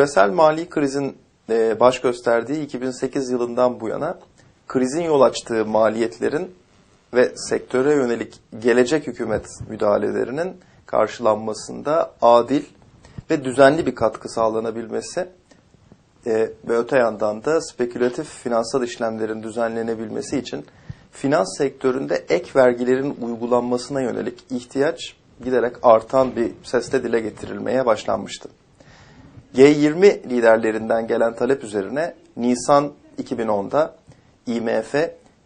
Küresel mali krizin e, baş gösterdiği 2008 yılından bu yana krizin yol açtığı maliyetlerin ve sektöre yönelik gelecek hükümet müdahalelerinin karşılanmasında adil ve düzenli bir katkı sağlanabilmesi e, ve öte yandan da spekülatif finansal işlemlerin düzenlenebilmesi için finans sektöründe ek vergilerin uygulanmasına yönelik ihtiyaç giderek artan bir sesle dile getirilmeye başlanmıştı. G20 liderlerinden gelen talep üzerine Nisan 2010'da IMF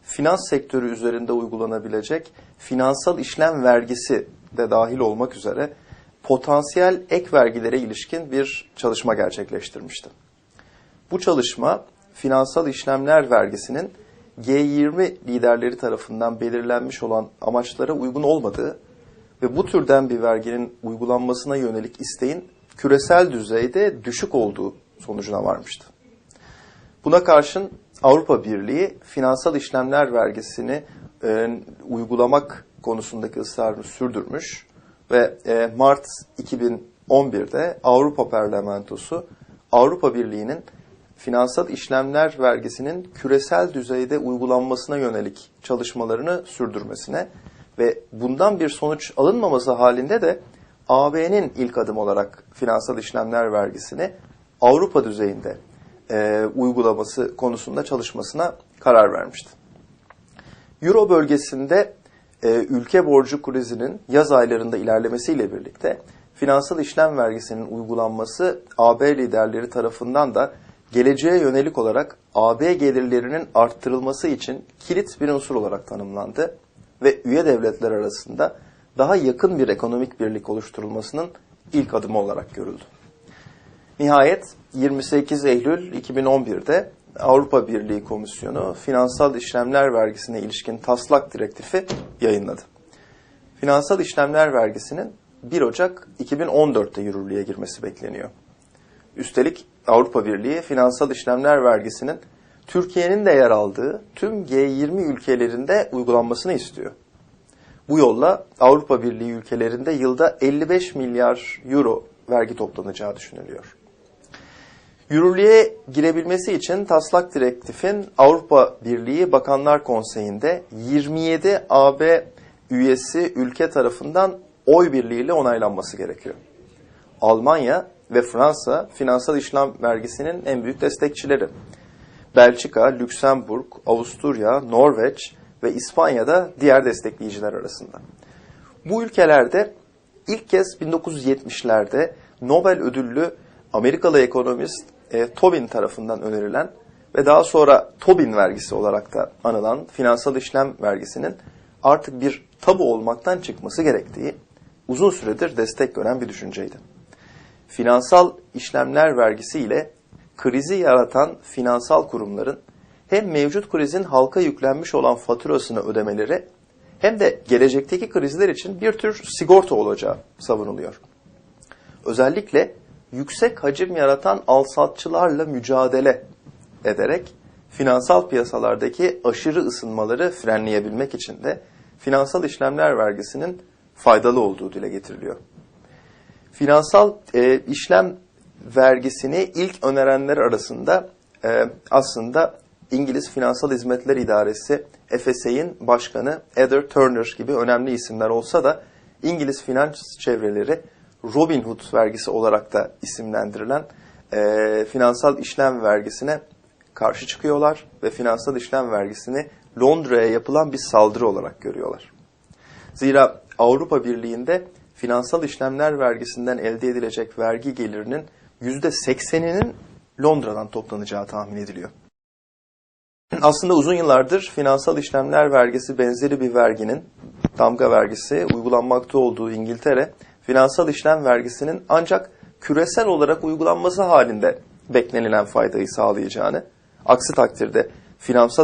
finans sektörü üzerinde uygulanabilecek finansal işlem vergisi de dahil olmak üzere potansiyel ek vergilere ilişkin bir çalışma gerçekleştirmişti. Bu çalışma finansal işlemler vergisinin G20 liderleri tarafından belirlenmiş olan amaçlara uygun olmadığı ve bu türden bir verginin uygulanmasına yönelik isteğin küresel düzeyde düşük olduğu sonucuna varmıştı. Buna karşın Avrupa Birliği finansal işlemler vergisini e, uygulamak konusundaki ısrarını sürdürmüş ve e, Mart 2011'de Avrupa Parlamentosu Avrupa Birliği'nin finansal işlemler vergisinin küresel düzeyde uygulanmasına yönelik çalışmalarını sürdürmesine ve bundan bir sonuç alınmaması halinde de AB'nin ilk adım olarak finansal işlemler vergisini Avrupa düzeyinde e, uygulaması konusunda çalışmasına karar vermişti. Euro bölgesinde e, ülke borcu krizinin yaz aylarında ilerlemesiyle birlikte finansal işlem vergisinin uygulanması AB liderleri tarafından da geleceğe yönelik olarak AB gelirlerinin arttırılması için kilit bir unsur olarak tanımlandı ve üye devletler arasında daha yakın bir ekonomik birlik oluşturulmasının ilk adımı olarak görüldü. Nihayet 28 Eylül 2011'de Avrupa Birliği Komisyonu finansal işlemler vergisine ilişkin taslak direktifi yayınladı. Finansal işlemler vergisinin 1 Ocak 2014'te yürürlüğe girmesi bekleniyor. Üstelik Avrupa Birliği finansal işlemler vergisinin Türkiye'nin de yer aldığı tüm G20 ülkelerinde uygulanmasını istiyor. Bu yolla Avrupa Birliği ülkelerinde yılda 55 milyar euro vergi toplanacağı düşünülüyor. Yürürlüğe girebilmesi için taslak direktifin Avrupa Birliği Bakanlar Konseyi'nde 27 AB üyesi ülke tarafından oy birliğiyle onaylanması gerekiyor. Almanya ve Fransa finansal işlem vergisinin en büyük destekçileri. Belçika, Lüksemburg, Avusturya, Norveç ve İspanya'da diğer destekleyiciler arasında. Bu ülkelerde ilk kez 1970'lerde Nobel ödüllü Amerikalı ekonomist e, Tobin tarafından önerilen ve daha sonra Tobin vergisi olarak da anılan finansal işlem vergisinin artık bir tabu olmaktan çıkması gerektiği uzun süredir destek gören bir düşünceydi. Finansal işlemler vergisi ile krizi yaratan finansal kurumların hem mevcut krizin halka yüklenmiş olan faturasını ödemeleri hem de gelecekteki krizler için bir tür sigorta olacağı savunuluyor. Özellikle yüksek hacim yaratan alsatçılarla mücadele ederek finansal piyasalardaki aşırı ısınmaları frenleyebilmek için de finansal işlemler vergisinin faydalı olduğu dile getiriliyor. Finansal e, işlem vergisini ilk önerenler arasında e, aslında İngiliz Finansal Hizmetler İdaresi FSA'in başkanı Eder Turner gibi önemli isimler olsa da İngiliz finans çevreleri Robin Hood vergisi olarak da isimlendirilen e, finansal işlem vergisine karşı çıkıyorlar ve finansal işlem vergisini Londra'ya yapılan bir saldırı olarak görüyorlar. Zira Avrupa Birliği'nde finansal işlemler vergisinden elde edilecek vergi gelirinin %80'inin Londra'dan toplanacağı tahmin ediliyor. Aslında uzun yıllardır finansal işlemler vergisi benzeri bir verginin, damga vergisi uygulanmakta olduğu İngiltere, finansal işlem vergisinin ancak küresel olarak uygulanması halinde beklenilen faydayı sağlayacağını, aksi takdirde finansal